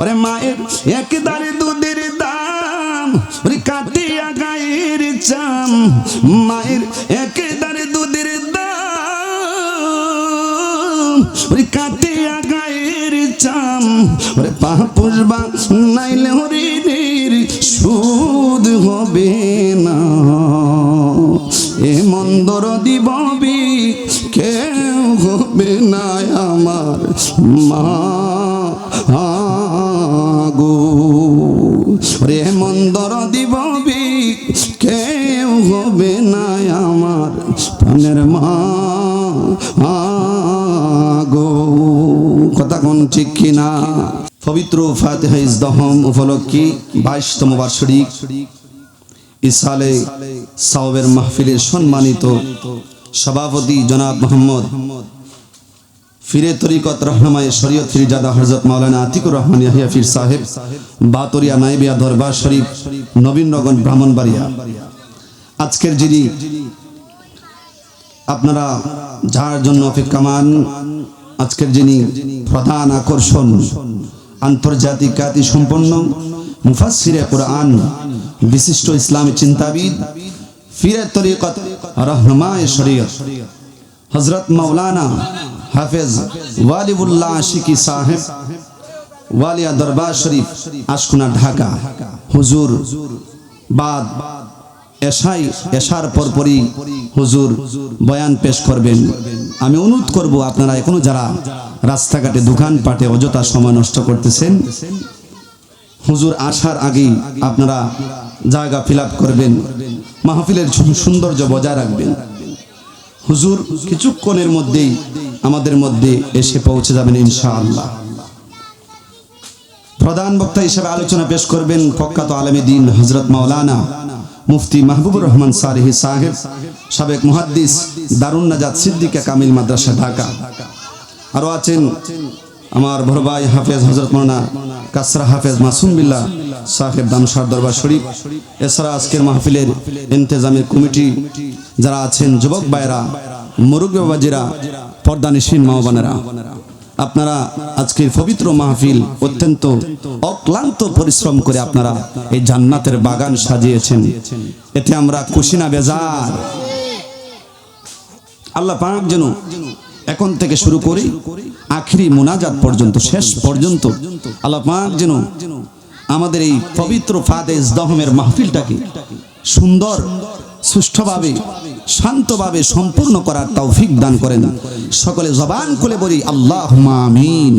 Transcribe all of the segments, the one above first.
ওরে মায়ের একদারে দুধের দাম, ওরে কাটিয়া গায়ের চাম। মায়ের একদারে দুধের দাম, ওরে কাটিয়া গায়ের চাম। ওরে পা পুষবা নাইলে হরিণীর সুদ হবে না। এ মন্দর দিববি কেউ হবে না আমার মা। গো। রে মন্দর দিববি, কেউ হবে না আমার প্রাণের মা। গো কথা কোন ঠিক কিনা? পবিত্র ফাতেহা ইজদহম উপলক্ষে বাইশতম বার্ষিক ইসালে সাওবের মাহফিলের সম্মানিত সভাপতি জনাব মোহাম্মদ ফিরে তরিকত রহমায় শরীয়ত ফিরজাদা হজরত মাওলানা আতিকুর রহমান ইয়াহিয়া ফির সাহেব, বাতরিয়া নাইবিয়া দরবার শরীফ, নবীনগর ব্রাহ্মণবাড়িয়া। আজকের যিনি আপনারা যার জন্য অপেক্ষামান আজকের যিনি প্রধান আকর্ষণ, আন্তর্জাতিক খ্যাতি সম্পন্ন মুফাসিরে কোরআন, বিশিষ্ট ইসলামী চিন্তাবিদ, ফিরে তরিকত রহমায় শরীয়ত হজরত মৌলানা হাফেজ ওয়ালিবুল্লাহ আশিকি সাহেব, ওয়ালিয়া দরবার শরীফ, আশকুনা, ঢাকা। হুজুর বাদ, এশাই, এশার পরপরই হুজুর বয়ান পেশ করবেন। আমি অনুরোধ করব আপনারা এখনও যারা রাস্তাঘাটে দোকান পাটে অযথা সময় নষ্ট করতেছেন, হুজুর আসার আগেই আপনারা জায়গা ফিল করবেন, মাহফিলের সৌন্দর্য বজায় রাখবেন। হুজুর কিছুক্ষণের মধ্যেই আমাদের মধ্যে এসে পৌঁছে যাবেন ইনশাআল্লাহ। প্রধান বক্তা হিসেবে আলোচনা পেশ করবেন প্রখ্যাত আলমী দিন হজরত মাওলানা মুফতি মাহবুবুর রহমান সারেহি সাহেব, সাবেক মুহাদ্দিস দারুণ নাজাদ সিদ্দিকা কামিল মাদ্রাসা ঢাকা। আরও আছেন আমার বড় ভাই হাফেজ হজরত মৌলানা কাসরা হাফেজ মাসুম বিল্লাহ সাহেব দামসার দরবার শরীফ। এছাড়া আজকের মাহফিলের ইন্তেজামের কমিটি যারা আছেন, যুবক ভাইরা মুরুব্বী বাবাজিরা, পর্দানিসীন মাওবানেরা আপনারা আজকের পবিত্র মাহফিল অত্যন্ত অক্লান্ত পরিশ্রম করে আপনারা এই জান্নাতের বাগান সাজিয়েছেন। এতে আমরা খুশি না বেজার। আল্লাহ পাক যেন এখন থেকে শুরু করে, আখিরি মুনাজাত পর্যন্ত, শেষ পর্যন্ত, আল্লাহ পাক যেন আমাদের এই পবিত্র ফাদেজ দহমের মাহফিলটাকে সুন্দর, সুষ্ঠুভাবে, শান্তভাবে সম্পূর্ণ করার তৌফিক দান করেন। সকলে জবান খুলে বলি আল্লাহ আমিন।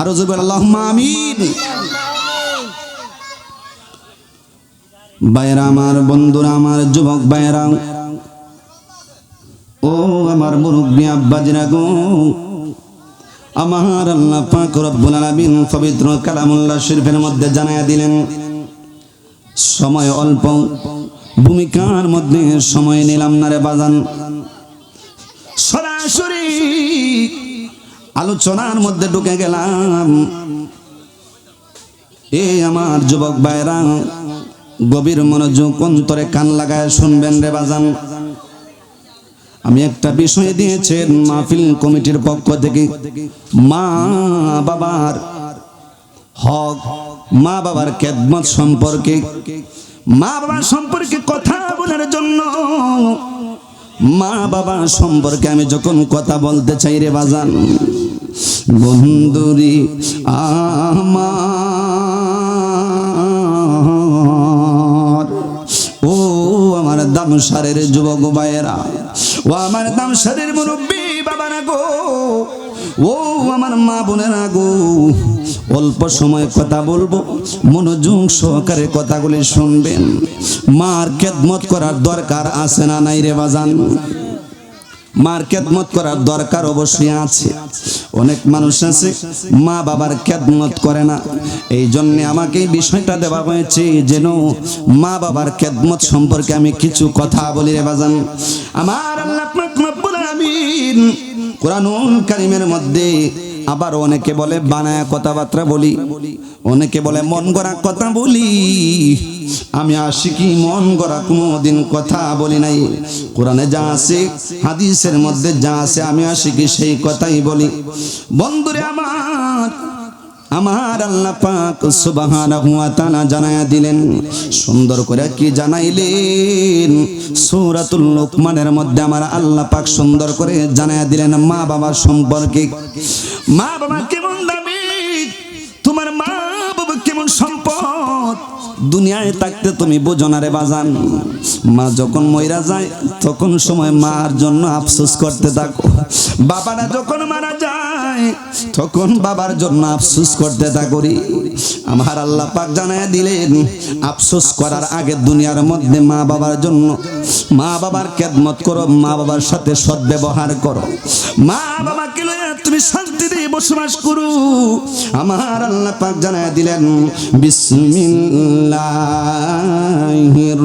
আরও জবে আল্লাহ আমিন। বাইরা আমার বন্ধুরা, আমার যুবক বাইরা ও আমার মুরব্বী আব্বাজিরা গো আমার আল্লাহ পাক রব্বুল আলামিন পবিত্র কালামুল্লাহ শরীফের মধ্যে জানায়া দিলেন, সময় অল্প, ভূমিকার মধ্যে সময় নিলাম না রে বাজান। সরাসরি আলোচনার মধ্যে ঢুকে গেলাম। এ আমার যুবক ভাইরা, গভীর মনোযোগ অন্তরে কান লাগায় শুনবেন রে বাজান। আমি একটা বিষয় দিয়েছেন মাহফিল কমিটির পক্ষ থেকে। মা বাবার হক, মা বাবার খেদমত সম্পর্কে। মা বাবার সম্পর্কে কথা বলার জন্য মা বাবা সম্পর্কে আমি যখন কথা বলতে চাই রে বাজান, বন্ধুরি আমার। ও আমার দাম সারের যুবক ভাইয়েরা ও আমার দাম শরীর মুরব্বী বাবারা গো। ও আমার মা বোনের গো। অল্প সময় কথা বলব, মনোযোগ সহকারে কথাগুলি শুনবেন। মার খেদমত করার দরকার আছে না নাই রে বাজান? মার খেদমত করার দরকার অবশ্যই আছে। অনেক মানুষ আছে মা বাবার খেদমত করে না। এই জন্যে আমাকে এই বিষয়টা দেওয়া হয়েছে যেন মা বাবার খেদমত সম্পর্কে আমি কিছু কথা বলি রে বাজান। আমার রব্বুল কারিমের মধ্যে আবার অনেকে বলে, বানায়া কথাবার্তা বলি। অনেকে বলে, মন গড়া কথা বলি। আমি আসি কি মন গড়া কোনোদিন কথা বলি নাই। কোরআনে যা আছে, হাদিসের মধ্যে যা আসে আমি আসি কি সেই কথাই বলি। বন্ধুরে আমার আমার আল্লাহ পাক সুবহানাহু ওয়া তাআলা জানায়া দিলেন, সুন্দর করে কি জানাইলেন? সূরাতুল লোকমানের মধ্যে আমার আল্লাহ পাক সুন্দর করে জানায়া দিলেন মা বাবার সম্পর্কে। মা বাবা কেমন দামি তোমার মা বাবা কেমন সম্পদ দুনিয়ায় থাকতে তুমি বোঝো না রে বাজান। মা যখন মইরা যায়, তখন সময় মার জন্য আফসোস করতে থাকো। বাবারা যখন মারা যায়, তখন বাবার জন্য আফসোস করতে থাকরি আমার আল্লাহ পাক জানায় দিলেন, আফসোস করার আগে দুনিয়ার মধ্যে মা বাবার জন্য, মা বাবার খেদমত করো, মা বাবার সাথে সদ্ব্যবহার করো। মা বাবাকে লইয়া তুমি শান্তিতে বসবাস করো। আমার আল্লাহ পাক জানায় দিলেন বিসমিল্লাহির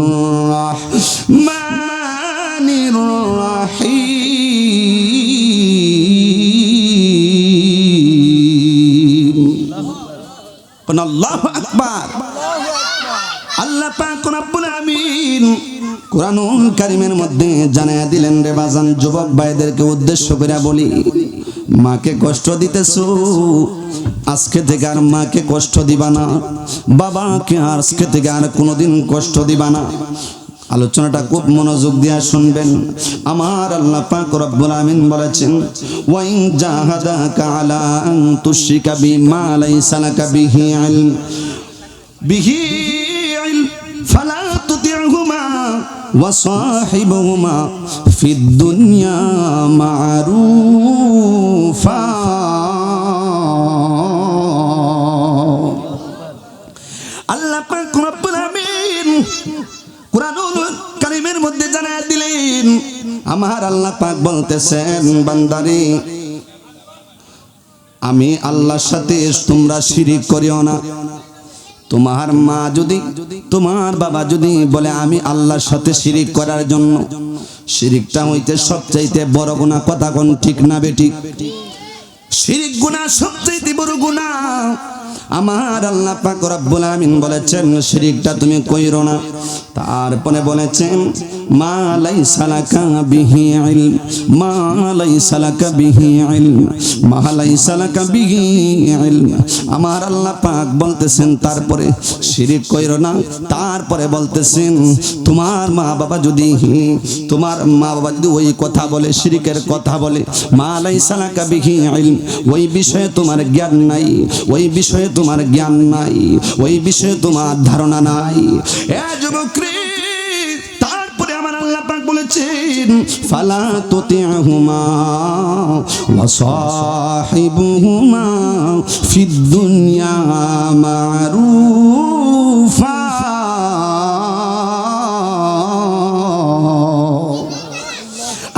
রহমানির রহিম কোন আল্লাহু আকবার। আল্লাহ পাক রব্বুল আমিন কোরআনুল কারিমের মধ্যে জানায়া দিলেন রে বাজান, যুবক ভাইদেরকে উদ্দেশ্য করে বলি, মাকে কষ্ট দিতেছো? আজকে থেকে আর মাকে কষ্ট দিবা না। বাবাকে আজকে থেকে আর কোনোদিন কষ্ট দিবা না। আলোচনাটা খুব মনোযোগ দিয়া শুনবেন। আমার আল্লাহ পাক রব্বুল আমিন বলেছেন, ওয়াইন জাহাদাকা আলা আন তুশরিকা বিমা লাইসা লাকা বিহি ইলম। বিহি ইলম ফালা তুতি'হুমা ওয়া সাহিবুহুমা ফিদ দুনিয়া মা'রুফা। আমার আল্লাহ পাক বলতেছেন, বান্দারি, আমি আল্লাহর সাথে তোমরা শিরিক করিও না। তোমার মা যদি, তোমার বাবা যদি বলে, আমি আল্লাহর সাথে শিরিক করার জন্য, শিরিকটা হইতে সবচাইতে বড় গুণা কথা কোন ঠিক না বেঠিক শিরিক গুণা সবচাইতে বড় গুণা আমার আল্লাহ পাক রব্বুল আমিন বলেছেন, শিরিকটা তুমি কইরো না। তারপরে বলেছেন মা লাইসা বিহি ইলম, মা লাইসা বিহি ইলম, মা লাইসা লাকা বিহি আমার আল্লাহ পাক বলতেছেন, তারপরে শিরিক কইরো না, তারপরে বলতেছেন, তোমার মা বাবা যদি, তোমার মা বাবা যদি ওই কথা বলে, শিরিকের কথা বলে, মা লাইসা লাকা বিহি ইলম, ওই বিষয়ে তোমার জ্ঞান নাই, ওই বিষয়ে তোমার জ্ঞান নাই, ওই বিষয়ে তোমার ধারণা নাই। এ যুবক বলেছেন, ফালা ওয়া সাহিবুহুমা ফিদ দুনিয়া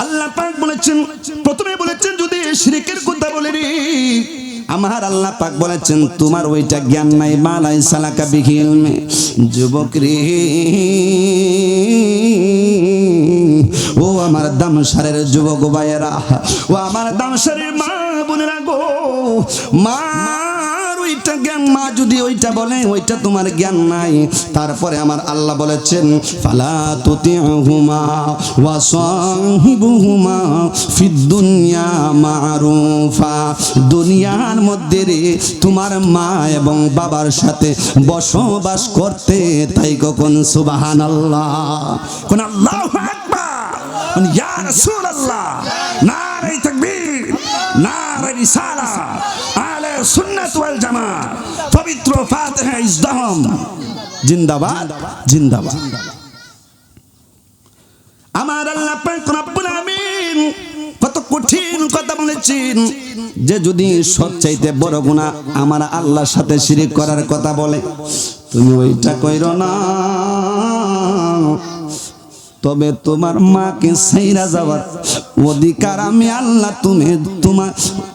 আল্লাহ পাক বলেছেন, প্রথমে বলেছেন বলে আমার আল্লাহ পাক বলেছেন, তোমার ওইটা জ্ঞান নাই মালাই সালাকা বিহিলমে, যুবক রে। ও আমার দামসারের যুবক ভাইয়েরা, ও আমার দামসারের মা বোনেরা গো, মা ওইটা জ্ঞান মা যদি ওইটা বলে, ওইটা তোমার জ্ঞান নাই। তারপরে আমার আল্লাহ বলেছেন, ফালা দুনিয়া মারুফা। দুনিয়ার মধ্যে রে তোমার মা এবং বাবার সাথে বসবাস করতে, তাই কখন সুবাহান আল্লাহ কোন আল্লাহু আলে জিন্দাবাদ জিন্দাবাদ। আমার আল্লাহ কত কঠিন কথা বলেছেন। যে যদি সৎ চাইতে বড় গুণা আমার আল্লাহর সাথে শিরিক করার কথা বলে, তুমি ওইটা কইরো না। তবে তোমার মাকে সেইরা যাওয়ার অধিকার আমি আল্লাহ, তুমি তোমার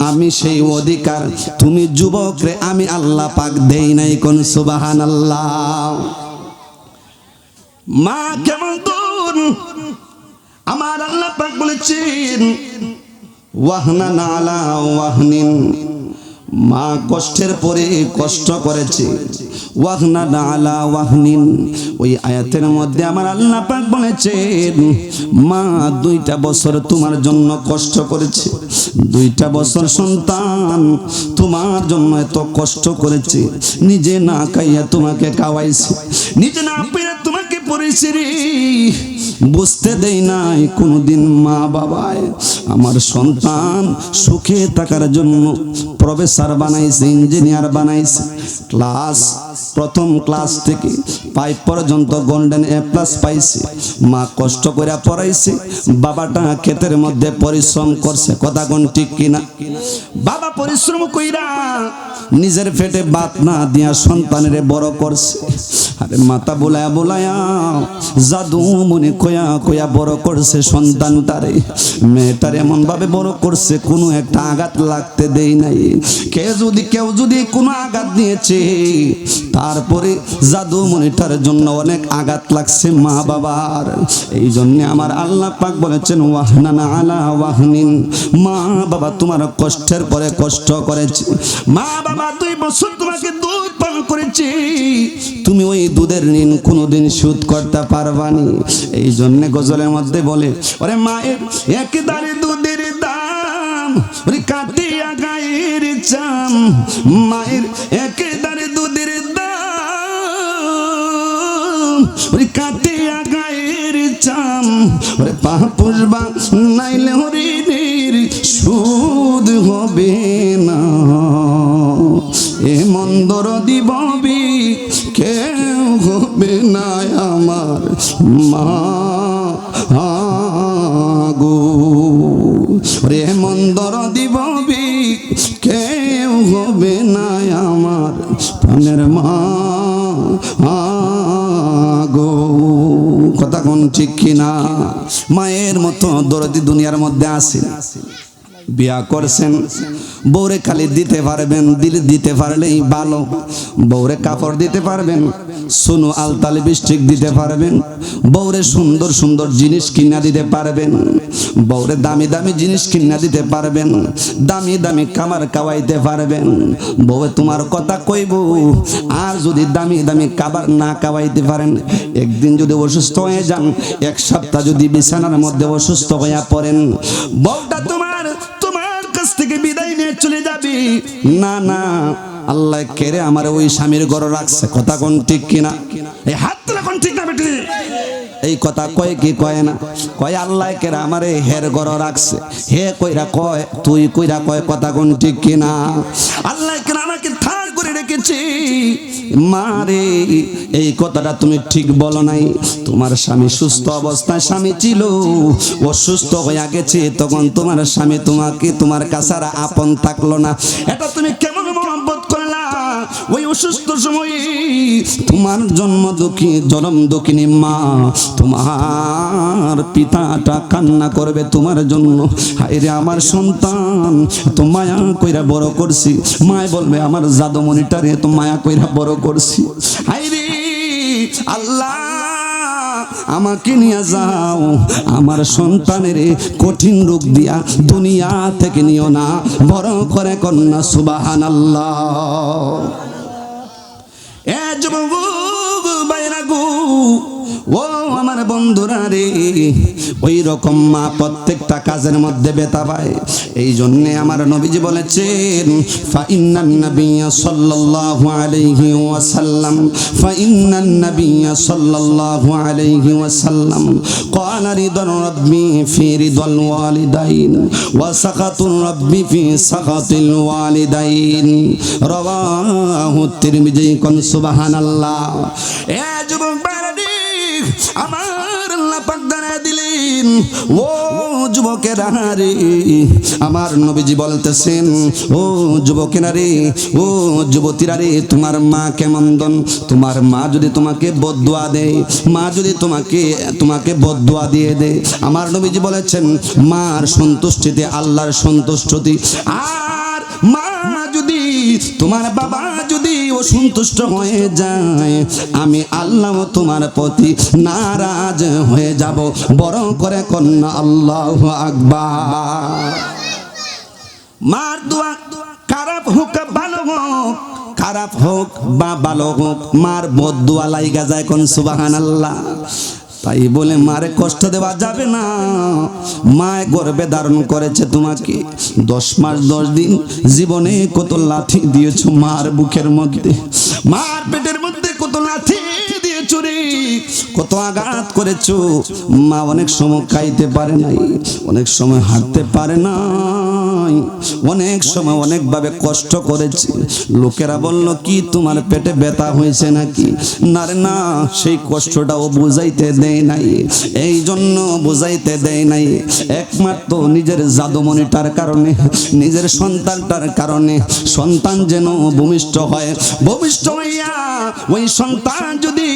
আমি সেই অধিকার। তুমি যুবক রে আমি আল্লাহ পাক দেই নাই কোন সুবাহান আল্লাহ মা কেমন দূর আমার আল্লাহ পাক বলেছেন, ওয়াহনা নালা ওয়াহনিন। মা কষ্টের পরে কষ্ট করেছে। ওয়াহনা আলা ওয়াহনিন ওই আয়াতের মধ্যে আমার আল্লাহ পাক বলেছেন, মা দুইটা বছর তোমার জন্য কষ্ট করেছে। দুইটা বছর সন্তান তোমার জন্য এত কষ্ট করেছে। নিজে না খাইয়া তোমাকে খাওয়াইছে। নিজে না পেয়ে তোমাকে পড়েছে রে বুঝতে দেই নাই কোনোদিন মা বাবায়। আমার সন্তান সুখে থাকার জন্য প্রফেসর বানাইছে, ইঞ্জিনিয়ার বানাইছে। ক্লাস প্রথম ক্লাস থেকে ফাইভ পর্যন্ত গোল্ডেন এ প্লাস পাইছে। মা কষ্ট করে পড়াইছে। বাবাটা ক্ষেতের মধ্যে পরিশ্রম করছে। কথা কোন ঠিক কিনা? বাবা পরিশ্রম কইরা নিজের পেটে বাত না দিয়া সন্তানের বড় করছে। আরে মাতা বোলায়া বোলায়া, জাদু মনে কয়া কয়া বড় করছে সন্তান তারে। মেয়েটার এমন ভাবে বড় করছে, কোনো একটা আঘাত লাগতে দেই নাই। কে যদি কেউ যদি কোনো আঘাত দিয়েছে তারপরে জাদু মনিটার জন্য অনেক আঘাত লাগছে মা বাবার। এই জন্য আমার আল্লাহ পাক বলেছেন, ওয়াহনানা আলা ওয়াহনিন। মা বাবা তোমার কষ্টের পরে কষ্ট করেছে। মা বাবা, দুই বছর তোমাকে দুধ পান করেছে। তুমি ওই দুধের ঋণ কোনোদিন শোধ করতে পারবানি। এই জন্য গজলের মধ্যে বলে, ওরে মায়ের একদারে দুধের দাম, ওরে কাটিয়া গায়ের চাম। মায়ের একেদারে ওরে কাটিয়া গায়ের চাম। ওরে পা পুষবা নাইলে হরিণের সুদ হবে না। এ মন্দর দিববি কেউ হবে না আমার মা। গো রে মন্দর দিববি কেউ হবে না আমার প্রাণের মা। কথা কোন ঠিক কিনা? মায়ের মতো দরদি দুনিয়ার মধ্যে আসে বিয়া করছেন। বউরে খালি দিতে পারবেন, দিল দিতে পারলেই ভালো। বউরে কাপড় দিতে পারবেন, সোনু আলতা লিপস্টিক দিতে পারবেন। বউরে সুন্দর সুন্দর জিনিস কিনা দিতে পারবেন। বউরে দামি দামি জিনিস কিনা দিতে পারবেন। দামি দামি কামার কাওয়াইতে পারবেন। বউয়ে তোমার কথা কইব, আর যদি দামি দামি কাবার না কাওয়াইতে পারেন, একদিন যদি অসুস্থ হয়ে যান, এক সপ্তাহ যদি বিছানার মধ্যে অসুস্থ হইয়া পড়েন। বউটা তোমার কাছ থেকে বিদায় নিয়ে চলে যাবি? না না। আল্লাহ কেড়ে আমার ওই স্বামীর গড় রাখছে। কথা কোন ঠিক কিনা? এই হাত তোলা কোন ঠিক না বেটি? এই কথা কয় কি কয় না? কয়, আল্লাহ কেরা আমার হের গর রাখছে। হে কইরা কয়, তুই কইরা কয়, কথা কোন ঠিক কিনা? আল্লাহ কেরা আমাকে থাক করে রেখেছি। মারে এই কথাটা তুমি ঠিক বলো নাই। তোমার স্বামী সুস্থ অবস্থায় স্বামী ছিল। অসুস্থ হয়ে গেছে, তখন তোমার স্বামী তোমাকে, তোমার কাছারা আপন থাকল না। এটা তুমি ওই অসুস্থ সময়ে তোমার জন্ম দক্ষিণ জনম দুঃখিনী মা, তোমার পিতাটা কান্না করবে তোমার জন্য। হায়রে আমার সন্তান, তো মায়া কইরা বড় করছি। মায় বলবে, আমার জাদমণিটারে তো মায়া কইরা বড় করছি। হায়রে আল্লাহ আমাকে নিয়ে যাও। আমার সন্তানের কঠিন রোগ দিয়া দুনিয়া থেকে নিও না। বড় করে কন্যা সুবাহান আল্লাহ এ যুবক বাইরা গো ও আমার বন্ধুরা রে ওই রকম মা প্রত্যেকটা কাজের মধ্যে বেতা পায় এই জন্য আমার নবীজি বলেছেন ফাইন্নান নাবিয়্যা সাল্লাল্লাহু আলাইহি ওয়াসাল্লাম ফাইন্নান নাবিয়্যা সাল্লাল্লাহু আলাইহি ওয়াসাল্লাম قال رضا ربي في رضا الوالدين وسخط ربي في سخط الوالدين رواه الترمذي কোন সুবহানাল্লাহ এ যুবক বাড়ি আমার দিলেন, ও যুবকেরা রে আমার নবীজি বলতেছেন, ও যুবকেরা রে ও যুবতীরা রে, তোমার মা কেমন দন তোমার মা যদি তোমাকে বদুয়া দেয়, মা যদি তোমাকে তোমাকে বদুয়া দিয়ে দেয়। আমার নবীজি বলেছেন, মার সন্তুষ্টিতে আল্লাহর সন্তুষ্টি। আর মা যদি, তোমার বাবা যদি অসন্তুষ্ট হয়ে যায়, আমি আল্লাহ তোমার প্রতি নারাজ হয়ে যাব। বড় করে কন্যা আল্লাহ আকবার। মার দোয়া খারাপ হোক ভালো হোক, খারাপ হোক বা ভালো হোক, মার বদুয়া লাইগা যায় কোন সুবাহান আল্লাহ তাই বলে মারে কষ্ট দেওয়া যাবে না। মায় গর্বে ধারণ করেছে তোমাকে। দশ মাস, দশ দিন জীবনে কত লাঠি দিয়েছ মার বুকের মধ্যে। মার পেটের মধ্যে কত লাঠি দিয়েছ রে। কত আঘাত করেছ। মা অনেক সময় খাইতে পারে নাই, অনেক সময় হাঁটতে পারে অনেক সময় অনেকভাবে কষ্ট করেছে। লোকেরা বলল, কি তোমার পেটে ব্যথা হয়েছে নাকি? না রে, না, সেই কষ্টটাও বুঝাইতে দেয় নাই। এই জন্য বুঝাইতে দেয় নাই। একমাত্র নিজের জাদুমণিটার কারণে, নিজের সন্তানটার কারণে সন্তান যেন ভূমিষ্ঠ হয়। ভূমিষ্ঠ হইয়া ওই সন্তান যদি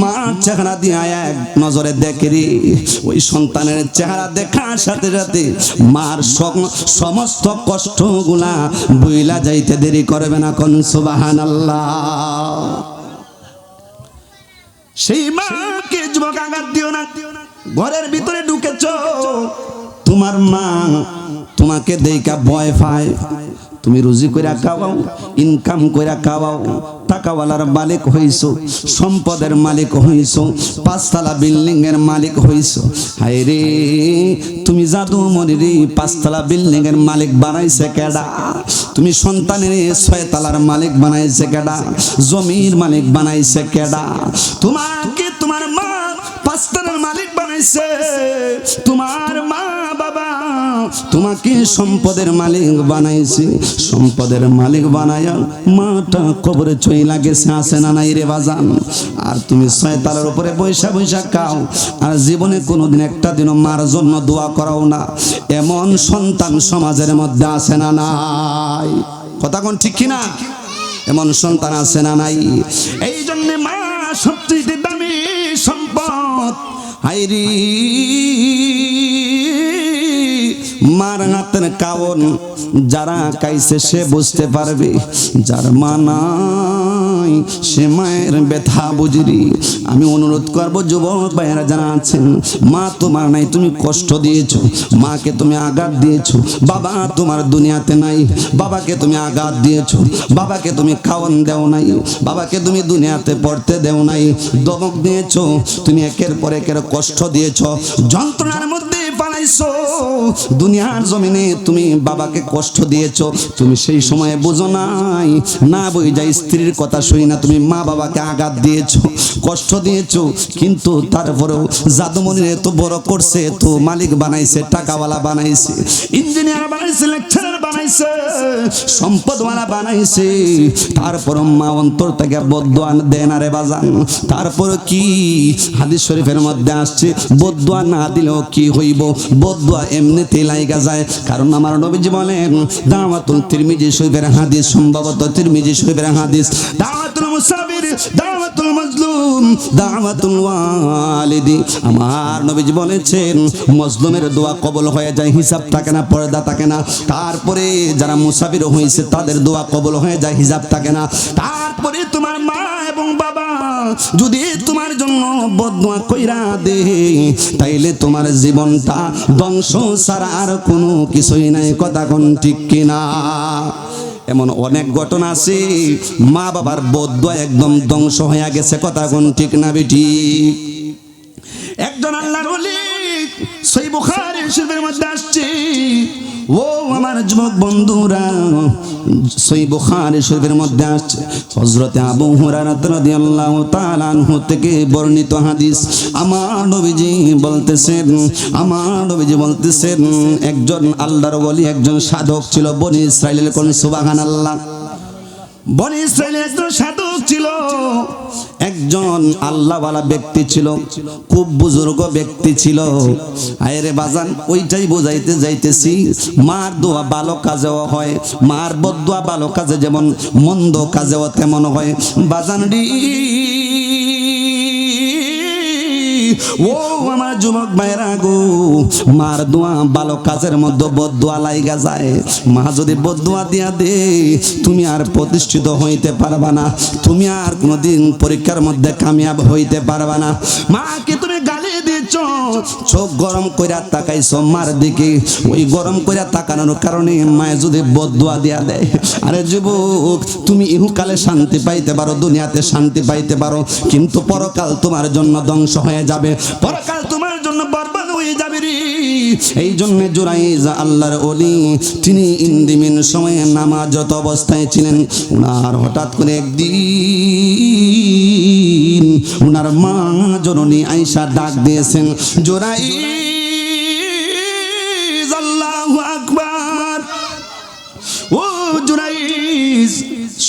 মার চেহারা দিয়া এক নজরে দেখে ওই সন্তানের চেহারা দেখার সাথে সাথে মার সমস্ত কষ্ট কষ্টগুলা বইলা যাইতে দেরি করবে না কোন সুবাহান সেই মাকে যুবক আঘাত দিও না। ঘরের ভিতরে ঢুকেছ তোমার মা তোমাকে দেইকা ভয় পায়। তুমি রুজি কইরা খাওয়াও ইনকাম কইরা খাওয়াও, টাকাওয়ালার মালিক হইছো, সম্পদের মালিক হইছো, পাঁচতলা বিল্ডিং এর মালিক হইছো। হায় রে, তুমি জাদু মরি রে পাঁচতলা বিল্ডিং এর মালিক বানাইছে কেডা? তুমি সন্তানের ছয়তলার মালিক বানাইছে কেডা? জমির মালিক বানাইছে কেডা? তোমাকে তোমার মা পাঁচতলার মালিক বানাইছে। তোমার মা বাবা তোমাকে সম্পদের মালিক বানাইছে। সম্পদের মালিক বানায়া মাটা কবরে চইলা গেছে আসে না নাই রে বাজান? আর তুমি ছয়তালার উপরে বৈশা বৈশা খাও। আর জীবনে কোনোদিন একটা দিনও মার জন্য দোয়া করাও না। এমন সন্তান সমাজের মধ্যে আসে না নাই। কথা কোন ঠিক কিনা? এমন সন্তান আছে না নাই। এই জন্য মা হাইরি মার হাতের কাওন যারা কাইছে সে বুঝতে পারবে যার মা নাই সে মায়ের ব্যথা বুঝরি আমি অনুরোধ করব, যুবক ভাইয়েরা যারা আছেন, মা তোমার নাই, তুমি কষ্ট দিয়েছ, মাকে তুমি আঘাত দিয়েছ, বাবা তোমার দুনিয়াতে নাই, বাবাকে তুমি আঘাত দিয়েছ, বাবাকে তুমি খাওয়ান দেও নাই, বাবাকে তুমি দুনিয়াতে পড়তে দেও নাই, দমক দিয়েছ, তুমি একের পর একের কষ্ট দিয়েছ, যন্ত্রণার মধ্যে পালাইছো দুনিয়ার জমিনে তুমি বাবাকে কষ্ট দিয়েছ। তুমি সেই সময়ে বুঝো নাই। না যাই স্ত্রীর কথা শুনি না তুমি মা বাবাকে আঘাত দিয়েছ, কষ্ট দিয়েছ। কিন্তু তারপরেও জাদুমনির এত বড় করছে, তো মালিক বানাইছে, টাকাওয়ালা বানাইছে, ইঞ্জিনিয়ার বানাইছে, লেকচারার বানাইছে, সম্পদওয়ালা বানাইছে। তারপর মা অন্তর থেকে বদুয়া দেন আরে বাজান। তারপর কি? হাদিস শরীফের মধ্যে আসছে বদুয়া না দিলেও কি হইব? বদুয়া এমনিতে লাইগা যায়। কারণ আমার নবীজি বলেন, দাওয়াতুল তিরমিজি শরীফের হাদিস, সম্ভবত তিরমিজি শরীফের হাদিস। দাওয়াতুল মুসাফির, দাওয়াতুল মাজলুম, দাওয়াতুল ওয়ালিদি। আমার নবীজি বলেছেন, মজলুমের দোয়া কবল হয়ে যায়, হিসাব থাকে না, পর্দা থাকে না। তারপরে যারা মুসাফির হয়েছে, তাদের দোয়া কবল হয়ে যায়, হিসাব থাকে না। তারপরে তোমার যদি তোমার জন্য বদুয়া কইরা দে, তাইলে তোমার জীবনটা ধ্বংস ছাড়া আর কোনো কিছুই নাই। কথা কোন ঠিক কিনা? এমন অনেক ঘটনা আছে মা বাবার বদুয়া একদম ধ্বংস হয়ে গেছে। কথা কোন ঠিক না বেটি? একজন আল্লাহর ওলি, সেই বুখারী শরীফের মধ্যে আসছে ও আমার যুবক বন্ধুরা, সই বুখারী শরীফের মধ্যে আসছে হযরতে আবু হুরায়রা রাদিয়াল্লাহু থেকে বর্ণিত হাদিস। আমার নবীজি বলতেছেন, আমার নবীজি বলতেছেন, একজন আল্লাহর বলি একজন সাধক ছিল বনি ইসরাইলের কোন সুবহানাল্লাহ। বনি ইসরায়েলের একজন সাধক ছিল। একজন আল্লাহওয়ালা ব্যক্তি ছিল, খুব বুজুর্গ ব্যক্তি ছিল। আয়রে বাজান, ওইটাই বোঝাইতে যাইতেছি, মার দোয়া ভালো কাজেও হয়, মার বদোয়া ভালো কাজে যেমন মন্দ কাজেও তেমন হয়। বাজান রি ও আমার যুবক ভাইরা গো, মার দোয়া বালক কাজের মধ্যে বদুয়া লাইগা যায়। মা যদি বদুয়া দিয়া দে, তুমি আর প্রতিষ্ঠিত হইতে পারবা না। তুমি আর কোনোদিন পরীক্ষার মধ্যে কামিয়াব হইতে পারবা না। মাকে তুমি গালি দিচ্ছ। চোখ গরম কইরা তাকাইছ মার দিকে। ওই গরম কইরা তাকানোর কারণে মায়ে যদি বদুয়া দিয়া দেয়। আরে যুবক, তুমি ইহুকালে শান্তি পাইতে পারো, দুনিয়াতে শান্তি পাইতে পারো। কিন্তু পরকাল তোমার জন্য ধ্বংস হয়ে যাবে। পরকাল তোমার জন্য বরবাদ হয়ে যাবে রে এই জন্য জোরাইজা আল্লাহর অলি তিনি ইন্দিমিন সময়ে নামাজত অবস্থায় ছিলেন। উনার হঠাৎ করে একদিন উনার মা জননী আইসা ডাক দিয়েছেন জোরাই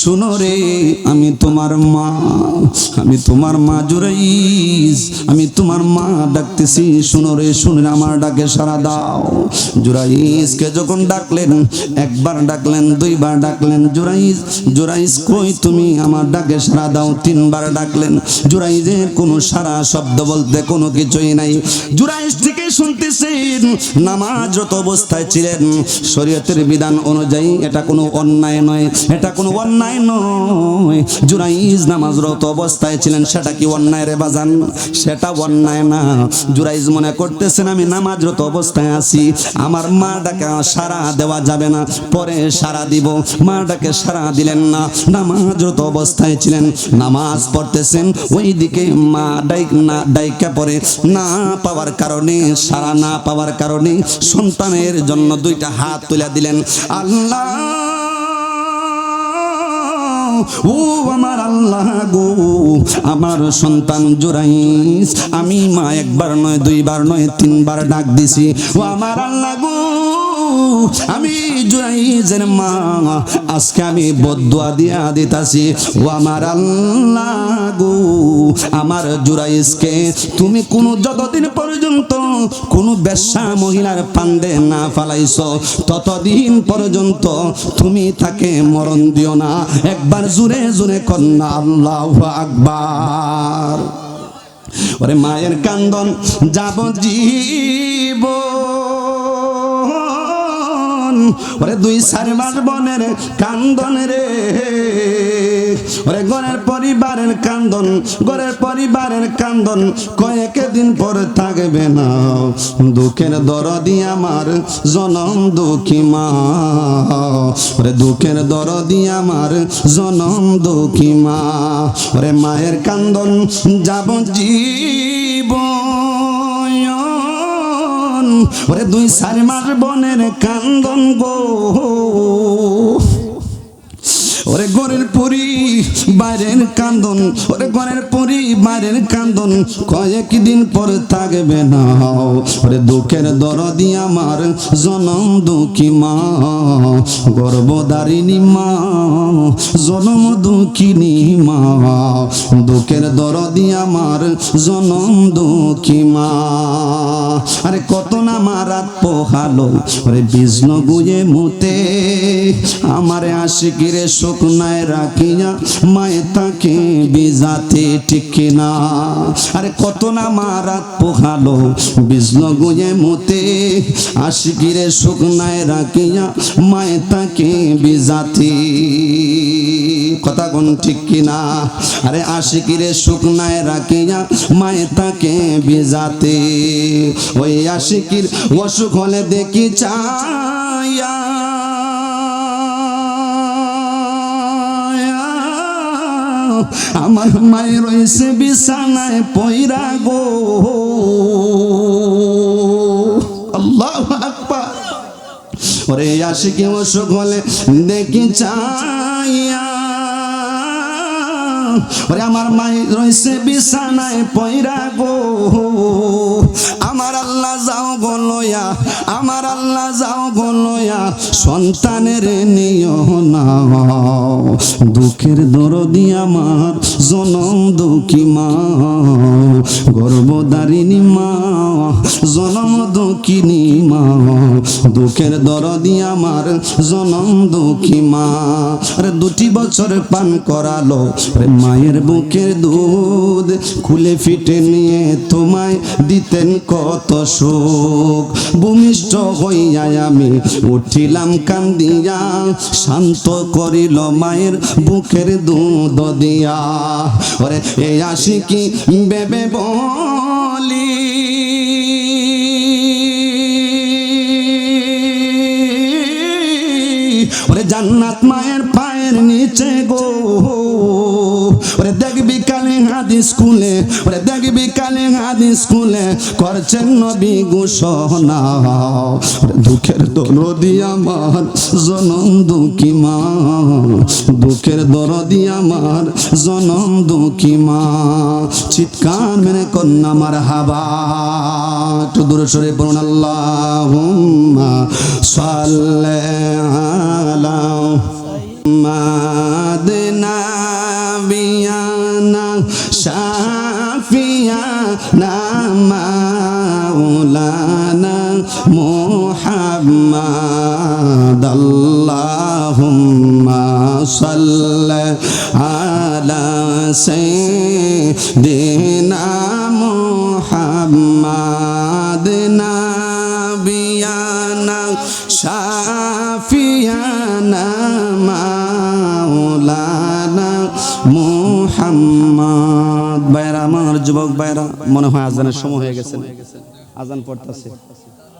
শুনো রে, আমি তোমার মা, আমি তোমার মা জুরাইস আমি তোমার মা ডাকতেছি। শুনো রে, শুনে আমার ডাকে সারা দাও। জুরাইসকে যখন ডাকলেন, একবার ডাকলেন, দুইবার ডাকলেন জুরাইস জুরাইস কই তুমি? আমার ডাকে সারা দাও। তিনবার ডাকলেন। জুরাইজের কোনো সারা শব্দ বলতে কোনো কিছুই নাই। জুরাইস থেকে শুনতেছেন? নামাজরত অবস্থায় ছিলেন। শরীয়তের বিধান অনুযায়ী এটা কোনো অন্যায় নয়, এটা কোনো অন্যায় নয়। জুরাইজ নামাজরত অবস্থায় ছিলেন, সেটা কি অন্যায় রে বাজান? সেটা অন্যায় না। জুরাইজ মনে করতেছেন, আমি নামাজরত অবস্থায় আছি, আমার মা ডাকে সারা দেওয়া যাবে না, পরে সারা দিব। মা ডাকে সারা দিলেন না নামাজরত অবস্থায় ছিলেন। নামাজ পড়তেছেন, ওইদিকে মা ডাইক না, ডাইকা পরে না পাওয়ার কারণে সারা না পাওয়ার কারণে সন্তানের জন্য দুইটা হাত তুলে দিলেন। আল্লাহ, ও আমার আল্লাহ গো, আমার সন্তান জোরাইস আমি মা একবার নয়, দুইবার নয়, তিনবার ডাক দিছি। ও আমার আল্লাহ গো আমি জুরাইজের মা, আজকে আমি বদুয়া দিয়া দিতাছি। ও আমার আল্লাহ গো, আমার জুরাইজকে, তুমি কোনো যতদিন পর্যন্ত কোনো বেশ্যা মহিলার পান্ডে না ফালাইছ, ততদিন পর্যন্ত তুমি তাকে মরণ দিও না। একবার জুড়ে জুড়ে কন্যা, আল্লাহ আকবার। ওরে মায়ের কান্দন যাব জীব ওরে দুই চার মাস বনের কান্দন রে। ওরে গরের পরিবারের কান্দন গরের পরিবারের কান্দন। কয়েক দিন পর থাকবে না। দুঃখের দরদি আমার, জনম দুঃখী মা। ওরে দুঃখের দরদি আমার, জনম দুঃখী মা। ওরে মায়ের কান্দন, যাব জীবন। ওরে দুই চার মাস বনের কান্দন গো। ওরে ঘরের পরি, বাইরের কান্দন। ওরে ঘরের পরি, বাইরের কান্দন। কয়েক দিন পর থাকবে না। ওরে দুঃখের দরদি আমার, জনম দুঃখী মা। গর্ভদারিণী মা, জনম দুঃখিনী মা। দুঃখের দরদি আমার, জনম দুঃখী মা। আরে কত না মারাত পোহালো। ওরে বিষ্ণু গুয়ে মুতে, আমারে আশিকিরে শুকনায় রাখিয়া মায়ে তাকে বিজাতে টিকে না আরে কত না মারাত পোহালো বিষ্ণু গুয়ে মুতে। আশিকিরে শুকনায় রাখিয়া মায়ে তাকে বিজাতে। কথা কোন ঠিক কিনা? আরে আশিকিরে শুকনায় রাখিয়া মায়ে তাকে বিজাতে। ওই আশিকির অসুখ হলে দেখি চায়া আমার মায়ের রয়েছে বিছানায় পয়রা গো। আল্লাহ আকবার। ওরে আশিকি অসুখ হলে দেখি চাইয়া ওরে আমার মাই রয়েছে বিছানায় পয়রা গো। আমার আল্লাহ যাও গো আমার আল্লাহ যাও গো লয়া, সন্তানের নিও। না দুঃখের দরদি আমার, জনম দুঃখী মা। গর্ভদারিণী মা, জনম দুঃখিনী মা। দুঃখের দরদি আমার, জনম দুঃখী মা। আরে দুটি বছর পান করালো মায়ের বুকের দুধ খুলে ফিটে নিয়ে তোমায় দিতেন কত সুখ। ভূমিষ্ঠ হইয়া আমি উঠিলাম কান্দিয়া, শান্ত করিল মায়ের বুকের দুধ দিয়া। ওরে, এ আসি কি বেবে বলি। ওরে, জান্নাত মায়ের পায়ের নিচে গো। ওরে, দেখবি কাল হাদি স্কুলে ওরে দেখবি কালে হাদি স্কুলে করছেন নবী ঘোষণা। দুঃখের দরদি আমার, জনম দুঃখী মা। দুঃখের দরদি আমার, জনম দুঃখী মা। চিৎকার মেনে কন্যা আমার হাবা একটু দূরে সরে পড়ুন আল্লাহ সাল্লাহ মাদনা বিয়ানা শাফিয়ানা মাওলানা মুহাম্মদ আল্লাহুম্মা সাল্লি আলা সাইয়্যিদিনা মুহাম্মদ নাবিয়ানা শাফিয়ানা মুহাম্মদ। বাইরা আমার যুবক বাইরা মনে হয় আজানের সময় হয়ে গেছে। আজান পড়তেছে।